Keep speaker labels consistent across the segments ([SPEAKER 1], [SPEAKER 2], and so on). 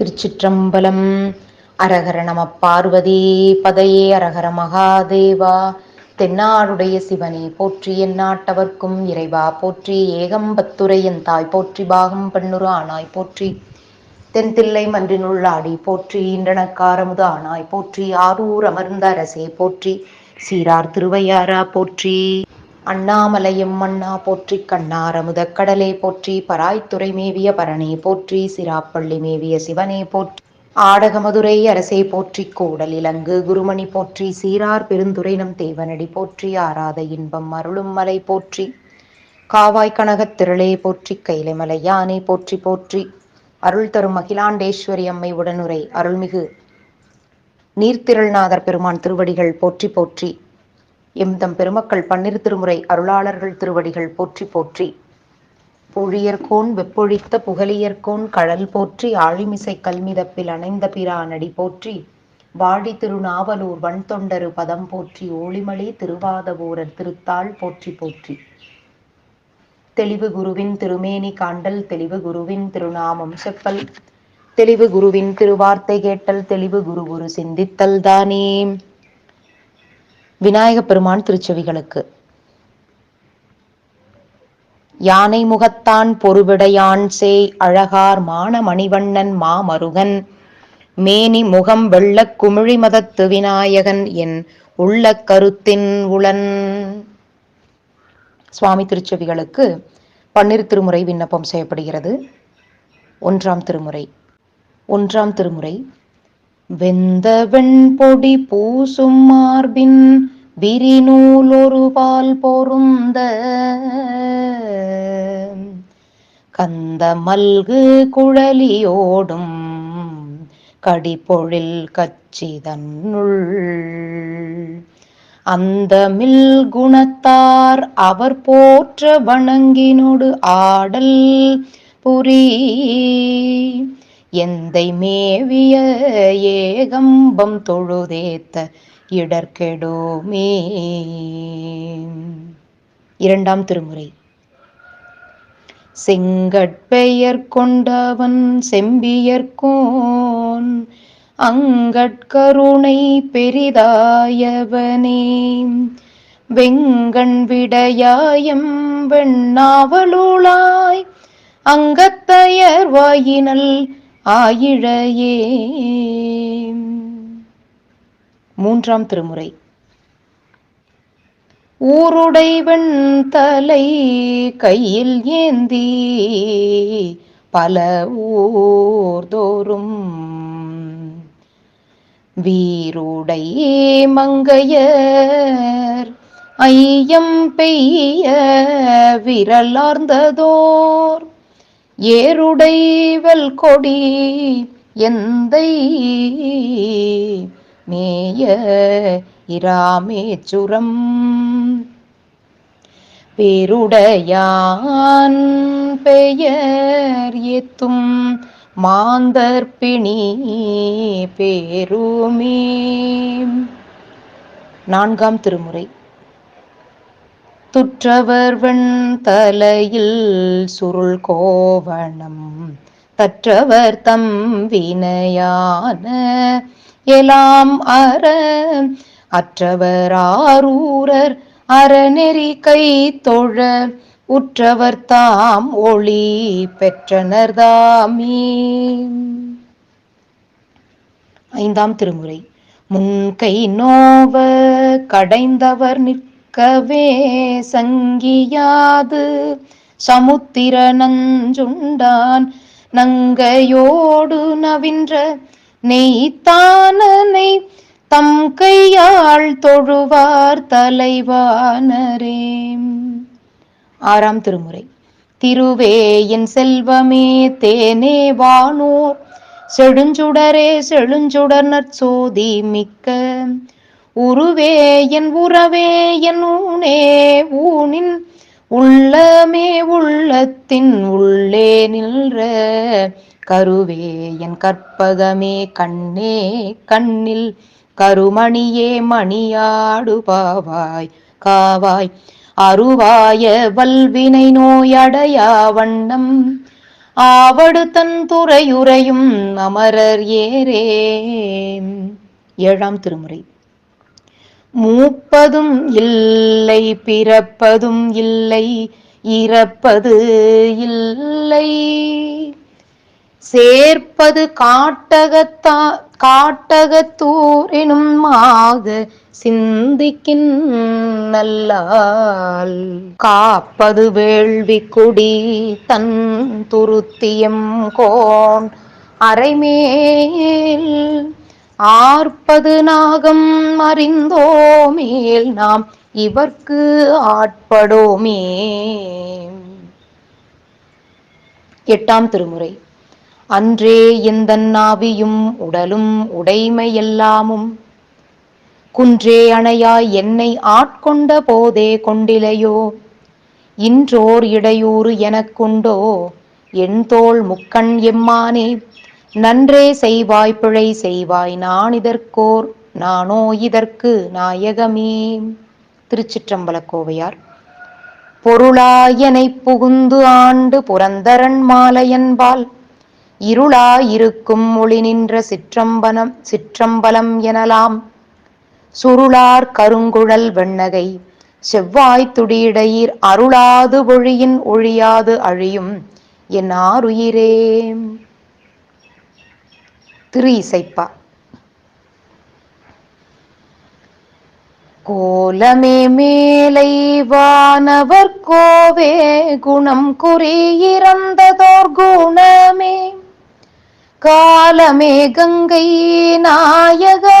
[SPEAKER 1] திருச்சிற்றம்பலம். அரகர நம பார்வதி பதையே அரகர மகாதேவா. தென்னாடுடைய சிவனே போற்றி எந்நாட்டவர்க்கும் இறைவா. போற்றி ஏகம்பத்துரை என் தாய் போற்றி பாகம் பெண்ணுரு ஆனாய் போற்றி. தென்தில்லை மன்றினுள்ளாடி போற்றி இன்றனக்காரமுது ஆனாய் போற்றி. ஆரூர் அமர்ந்த அரசே போற்றி. சீரார் திருவையாரா போற்றி. அண்ணாமலையும் மண்ணா போற்றி கண்ணாரமுத கடலே போற்றி பராய்த்துறை மேவிய பரணே போற்றி சிராப்பள்ளி மேவிய சிவனே போற்றி ஆடகமதுரை அரசே போற்றி கூடல் இலங்கு குருமணி போற்றி சீரார் பெருந்துரை நம் தேவனடி போற்றி ஆராத இன்பம் அருளும் மலை போற்றி காவாய் கனகத் திரளே போற்றி கைலைமலை யானை போற்றி போற்றி அருள் தரும் அகிலாண்டேஸ்வரி அம்மை உடனுரை அருள்மிகு நீர்த்திரள்நாதர் பெருமான் திருவடிகள் போற்றி போற்றி எம்தம் பெருமக்கள் பன்னிரு திருமுறை அருளாளர்கள் திருவடிகள் போற்றி போற்றி. பொழியர்கோன் வெப்பொழித்த புகழியர்கோன் கழல் போற்றி ஆழிமிசை கல்மிதப்பில் அணைந்த பிரானடி போற்றி. வாழி திருநாவலூர் வன்தொண்டரு பதம் போற்றி ஓளிமலி திருவாதவூரர் திருத்தாள் போற்றி போற்றி. தெளிவு குருவின் திருமேனி காண்டல் தெளிவு குருவின் திருநாமம் செப்பல். தெளிவு குருவின் திருவார்த்தை கேட்டல் தெளிவு குரு குரு சிந்தித்தல் தானே. விநாயகப் பெருமான் திருச்செவிகளுக்கு. யானை முகத்தான் பொறுவிடையான் சேய் அழகார் மான மணிவண்ணன் மாமருகன். மேனி முகம் வெள்ளக் குமிழி மதத்து விநாயகன் என் உள்ள கருத்தின் உளன். சுவாமி திருச்செவிகளுக்கு பன்னிரு திருமுறை விண்ணப்பம் செய்யப்படுகிறது. ஒன்றாம் திருமுறை. ஒன்றாம் திருமுறை வெந்த வெண்பொடி பூசும் மார்பின் விரிநூல் ஒரு பால் பொருந்த. கந்த மல்கு குழலியோடும் கடிப்பொழில் கச்சிதன்னுள். அந்த மில் குணத்தார் அவர் போற்ற வணங்கினோடு ஆடல் புரி. எந்தை மேவிய ஏகம்பம் தொழுதேத்த இடர்கெடோமே. இரண்டாம் திருமுறை. செங்கட்பெயர் கொண்டவன் செம்பியர்கோன் அங்கட்கருணை பெரிதாயவனே. வெங்கண் விடையாயம் வெண்ணாவலுளாய் அங்கத்தயர் வாயினல் ஆயிழையே. மூன்றாம் திருமுறை. ஊருடைவன் தலை கையில் ஏந்தி பல ஊர்தோறும் வீருடை மங்கையர் ஐயம் பெய்ய விரலார்ந்ததோர் ஏருடைவல் கொடி எந்தை மேய இராமேச்சுரம் பேருடையான் பெயர் எத்தும் மாந்தர்பிணி பேருமே. நான்காம் திருமுறை. துற்றவர் வெண் தலையில் சுருள் கோவணம் தற்றவர் தம் வினையான எலாம் அற அற்றவர் ஆரூரர் அறநெறி கை தொழ உற்றவர் தாம் ஒளி பெற்றனர் தாமே. ஐந்தாம் திருமுறை முன்கை நோவ கடைந்தவர் கவே சங்கியாது. சமுத்திர நஞ்சுண்டான் நங்கையோடு நவின்ற நெய்த்தானனை தம் கையாள் தொழுவார் தலைவானரே. ஆறாம் திருமுறை. திருவே என் செல்வமே தேனே வானோர். செழுஞ்சுடரே செழுஞ்சுடர் நற்சோதி மிக்க உருவே என் உறவே என் ஊனே ஊனின் உள்ளமே உள்ளத்தின் உள்ளே நின்ற கருவே என் கற்பகமே கண்ணே கண்ணில் கருமணியே மணியாடு பாவாய் காவாய். அருவாய வல்வினை நோயடையா வண்ணம் ஆவடு தன் துறையுறையும் அமரர் ஏரே ஏழாம் திருமுறை. மூப்பதும் இல்லை பிறப்பதும் இல்லை இறப்பது இல்லை. சேர்ப்பது காட்டகத்தா காட்டகத்தூரினும் மாக சிந்திக்கின் நல்லால் காப்பது வேள்வி குடி தன் துருத்தியம் கோன் அரைமேல் ஆர்ப்பது நாகம் அறிந்தோமேல் நாம் இவர்க்கு ஆட்படோமே. எட்டாம் திருமுறை. அன்றே எந்த நாவியும் உடலும் உடைமையெல்லாமும் குன்றே அணையாய் என்னை ஆட்கொண்ட போதே கொண்டிலையோ? இன்றோர் இடையூறு எனக்குண்டோ? என் தோல் முக்கண் எம்மானே நன்றே செய்வாய் பிழை செய்வாய் நான் இதற்கோர் நானோ இதற்கு நாயகமே. திருச்சிற்றம்பல கோவையார் பொருளாயனை புகுந்து ஆண்டு புரந்தரன் மாலையன்பால் இருளாயிருக்கும் ஒளி நின்ற சிற்றம்பனம் சிற்றம்பலம் எனலாம். சுருளார் கருங்குழல் வெண்ணகை செவ்வாய் துடியிடையீர் அருளாது ஒழியின் ஒழியாது அழியும் என் ஆறுயிரே. திரு இசைப்பா கோலமே மேலை வானவர் கோவே குணம் குறி இறந்ததோர் குணமே. காலமே கங்கை நாயகா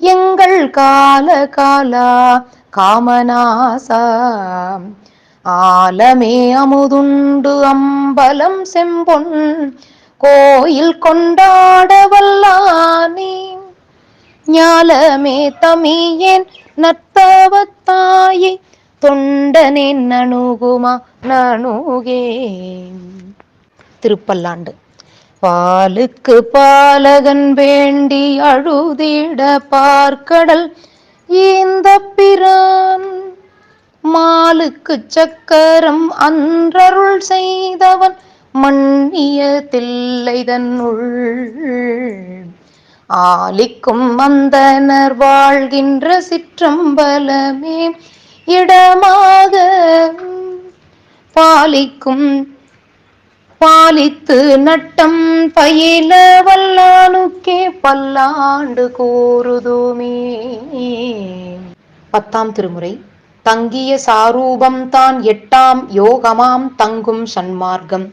[SPEAKER 1] எங்கள் கால காலா காமநாசா. ஆலமே அமுதுண்டு அம்பலம் செம்பொன் கோயில் கொண்டாட வல்லானே ஞாலமே தமியேன் நத்தவத்தாயே. தொண்டனே நணுகுமா நணுகே திருப்பல்லாண்டு. பாலுக்கு பாலகன் வேண்டி அழுதிட பார்க்கடல் இந்த பிரான். மாலுக்கு சக்கரம் அன்றருள் செய்தவன் மண்ணிய தில்லை ஆலிக்கும் மந்தனர் வாழ்கின்ற சிற்றம்பலமே இடமாக பாலிக்கும் பாலித்து நட்டம் பயில வல்லானுக்கே பல்லாண்டு கூறுதுமே பத்தாம் திருமுறை தங்கிய சாரூபம் தான் எட்டாம் யோகமாம் தங்கும் சன்மார்க்கம்.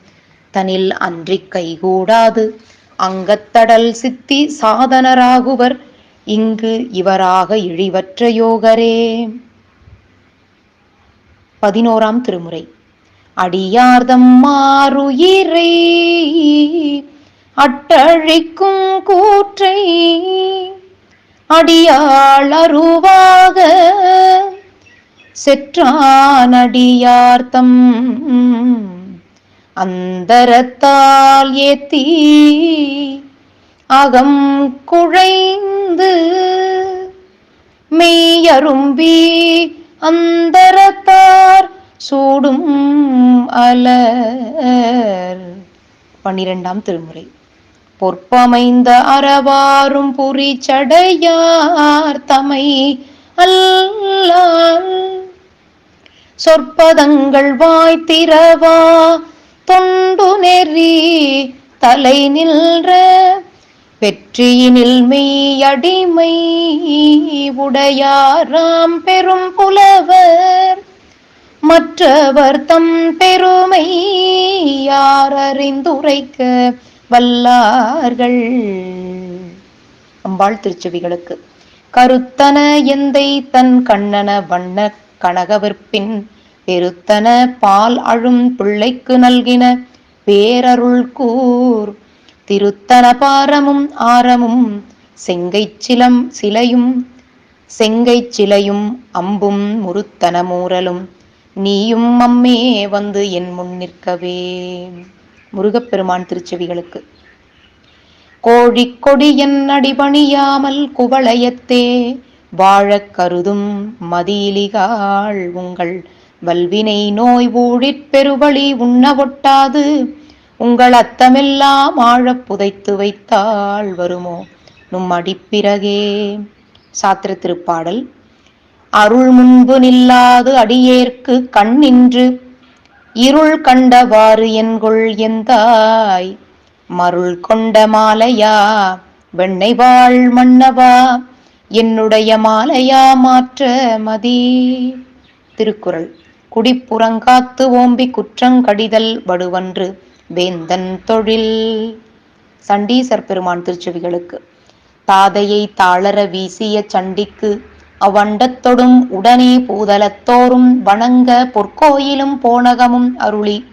[SPEAKER 1] தனில் அன்றிக் கைகூடாது. அங்கத்தடல் சித்தி சாதனராகுவர். இங்கு இவராக இழிவற்ற யோகரே. பதினோராம் திருமுறை. அடியார்தம் மாறுயிரை. அட்டழிக்கும் கூற்றை. அடியாளருவாக செற்றானடியார்த்தம் அந்தரத்தால் ஏத்தி அகம் குழைந்து மெய்யரும்பி அந்தரத்தார் சூடும் அலர். பன்னிரெண்டாம் திருமுறை. பொற்பமைந்த அறவாரும் புரி சடையார் தமை அல்லால். சொற்பதங்கள் வாய் திறவா தொண்டு நெறி தலை நின்ற வெற்றியினில் மெய்யடிமை உடையாராம் பெரும் புலவர். மற்றவர் தம் பெருமை யார் அறிந்துரைக்க வல்லார்கள். அம்பாள் திருச்செவிகளுக்கு. கருத்தன எந்தை தன் கண்ணன வண்ண கனகவிற்பின் பெருத்தன பால் அழும் பிள்ளைக்கு நல்கின பேரருள் கூர். திருத்தன பாரமும் ஆரமும் செங்கை சிலம் சிலையும் செங்கை சிலையும் அம்பும் முருத்தன மூரலும் நீயும் அம்மே வந்து என் முன் நிற்கவே. முருகப்பெருமான் திருச்செவிகளுக்கு. கோழிக்கொடியன் அடிபணியாமல் குவளையத்தே. வாழக் கருதும் மதியிலிகாள் உங்கள் வல்வினை நோய் ஊழிற் பெருவழி உண்ண ஒட்டாது உங்கள் அத்தமெல்லாம் ஆழப் புதைத்து வைத்தாள் வருமோ? நும் அடிப்பிறகே. சாத்திர திருப்பாடல் அருள் முன்பு நில்லாது அடியேற்கு கண் நின்று இருள் கண்டவாறு என்கொள் எந்தாய்? மருள் கொண்ட மாலையா? வெண்ணை வாழ் மன்னவா? என்னுடைய மாலையா மாற்ற மதி. திருக்குறள். குடிப்புறங்காத்து ஓம்பி குற்றங்கடிதல் வடுவன்று வேந்தன் தொழில். சண்டீசர் பெருமான் திருச்செவிகளுக்கு. தாதையை தாளர வீசிய சண்டிக்கு அவ்வண்டத்தொடும் உடனே பூதலத்தோறும் வணங்க பொற்கோயிலும் போனகமும் அருளி.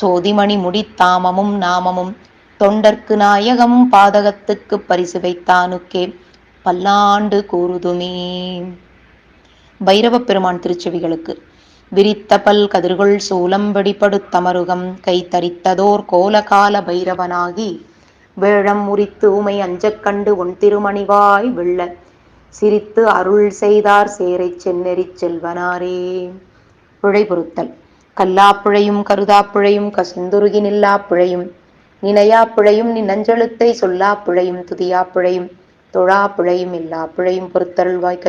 [SPEAKER 1] சோதிமணி முடித்தாமமும் நாமமும் தொண்டர்க்கு நாயகமும் பாதகத்துக்கு பரிசு வைத்தானுக்கே பல்லாண்டு கூறுதுமே. பைரவப் பெருமான் திருச்செவிகளுக்கு. விரித்த பல் கதிர்கொள் சூலம் வெடிப்படுத்தமருகம் கை கோலகால பைரவனாகி வேழம் உரித்து உமை அஞ்சக் கண்டு உன் திருமணிவாய் வெள்ள சிரித்து அருள் செய்தார் சேரை சென்னெறிச் செல்வனாரே. பிழை பொருத்தல். கல்லாப்பிழையும் கருதாப்பிழையும் கசிந்துருகி நில்லாப்பிழையும் நினையாப்பிழையும் நீ நஞ்செழுத்தை சொல்லாப்பிழையும் துதியாப்பிழையும் தொழாப்பிழையும் இல்லா பிழையும் பொறுத்தருள்வாய்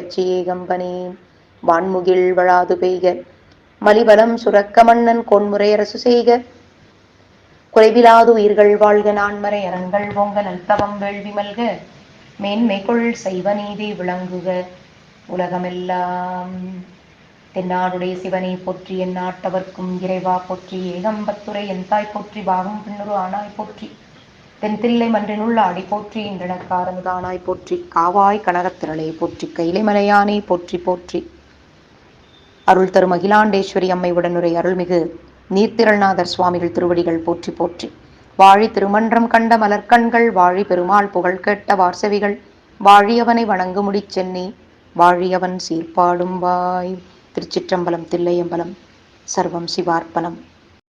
[SPEAKER 1] கம்பனே வான்முகில் வழாது பெய்க மலிபலம் சுரக்க மன்னன் கொன்முறை அரசு செய்க. குறைவிலாது உயிர்கள் வாழ்க நான்மறை அரண்கள் ஓங்க நல்தவம் வேள்வி மல்க. மேன்மைக்குள் செய்வ நீதி விளங்குக உலகமெல்லாம். தென்னாடுடைய சிவனை போற்றி என் நாட்டவர்க்கும் இறைவா போற்றி. ஏகம்பத்துரை என் தாய் போற்றி. பாகம் பின்னொரு ஆனாய் போற்றி. தென்தில்லை மன்றினுள்ள அடி போற்றி. இன்றனக்காரமுதானாய் போற்றி. காவாய் கனகத்திரளை போற்றி. கைலை மலையானை போற்றி போற்றி. அருள் தரும் அகிலாண்டேஸ்வரி அம்மை உடனுரை அருள்மிகு. நீர்த்திரள்நாதர் சுவாமிகள் திருவடிகள் போற்றி போற்றி. வாழி திருமன்றம் கண்ட மலர்கண்கள் வாழி பெருமாள் புகழ் கேட்ட வார்சவிகள் வாழியவனை வணங்குமுடி சென்னி வாழியவன் சீர்பாடும் வாய். திருச்சிற்றம்பலம் தில்லையம்பலம் சர்வம் சிவார்ப்பணம்.